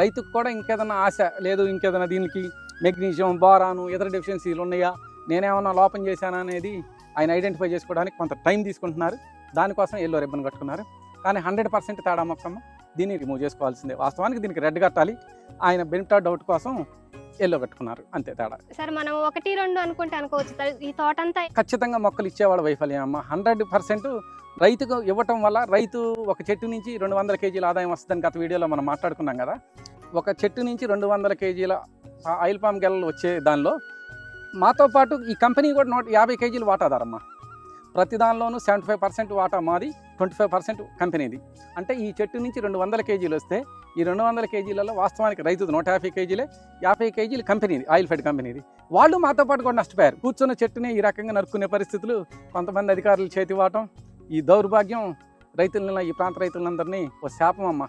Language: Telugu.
రైతుకు కూడా ఇంకేదైనా ఆశ లేదు ఇంకేదైనా దీనికి మెగ్నీషియం బోరాను ఇతర డెఫిషియన్సీలు ఉన్నాయా? నేనేమన్నా లోపం చేశానా అనేది ఆయన ఐడెంటిఫై చేసుకోవడానికి కొంత టైం తీసుకుంటున్నారు. దానికోసం ఎల్లో రిబ్బన్ కట్టుకున్నారు. కానీ హండ్రెడ్ పర్సెంట్ తేడా మొక్కమ్మ దీన్ని రిమూవ్ చేసుకోవాల్సిందే. వాస్తవానికి దీనికి రెడ్ కట్టాలి. ఆయన బెనిఫిట్ డౌట్ కోసం ఎల్లో కట్టుకున్నారు. అంతే తేడా. సార్ మనం ఒకటి రెండు అనుకుంటే అనుకోవచ్చు ఈ తోట అంతా ఖచ్చితంగా మొక్కలు ఇచ్చేవాడు వైఫల్యం అమ్మ. హండ్రెడ్ పర్సెంట్ రైతుకు ఇవ్వటం వల్ల రైతు ఒక చెట్టు నుంచి రెండు వందల కేజీల ఆదాయం వస్తుందని గత వీడియోలో మనం మాట్లాడుకున్నాం కదా. ఒక చెట్టు నుంచి రెండు వందల కేజీల ఆయిల్ పామ్ గెలలు వచ్చే దానిలో మాతో పాటు ఈ కంపెనీ కూడా నూట యాభై కేజీలు వాటాదారమ్మా. ప్రతి దానిలోనూ సెవెంటీ ఫైవ్ పర్సెంట్ వాటా మాది ట్వంటీ ఫైవ్ పర్సెంట్ కంపెనీది. అంటే ఈ చెట్టు నుంచి రెండు వందల కేజీలు వస్తే ఈ రెండు వందల కేజీలలో వాస్తవానికి రైతుది నూట యాభై కేజీలే యాభై కేజీలు కంపెనీది ఆయిల్ ఫెడ్ కంపెనీది. వాళ్ళు మాతో పాటు కూడా నష్టపోయారు. కూర్చున్న చెట్టుని ఈ రకంగా నరుక్కునే పరిస్థితులు కొంతమంది అధికారులు చేతివాటం ఈ దౌర్భాగ్యం రైతులను ఈ ప్రాంత రైతులందరినీ ఓ శాపం అమ్మ